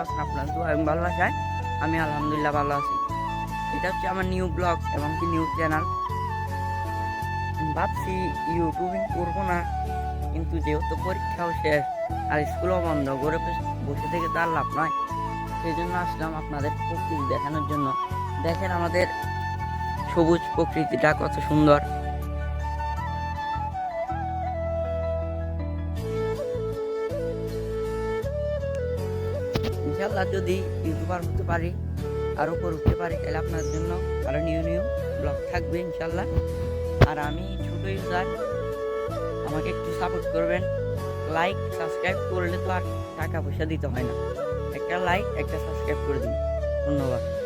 আল্লাহ আছেন দু আমি ভালো ভালোবাসায় আমি আলহামদুলিল্লাহ ভালো আছি। এটা হচ্ছে আমার নিউ ব্লগ এবং কি নিউ চ্যানেল ভাবছি ইউটিউবিং করব না, কিন্তু যেহেতু পরীক্ষাও শেষ আর স্কুলও বন্ধ, ঘরে বসে থেকে তার লাভ নয়। সেই জন্য আসলাম আপনাদের প্রকৃতি দেখানোর জন্য। দেখেন আমাদের সবুজ প্রকৃতিটা কত সুন্দর। ইনশাল্লাহ যদি ইউটিউবার হতে পারি আর উপর উঠতে পারি, তাহলে আপনার জন্য আরও নিউ নিউ ব্লগ থাকবে ইনশাল্লাহ আর আমি ছোটো ইউজার আমাকে একটু সাপোর্ট করবেন। লাইক সাবস্ক্রাইব করলে তো আর টাকা পয়সা দিতে হয় না। একটা লাইক একটা সাবস্ক্রাইব করে দিন। ধন্যবাদ।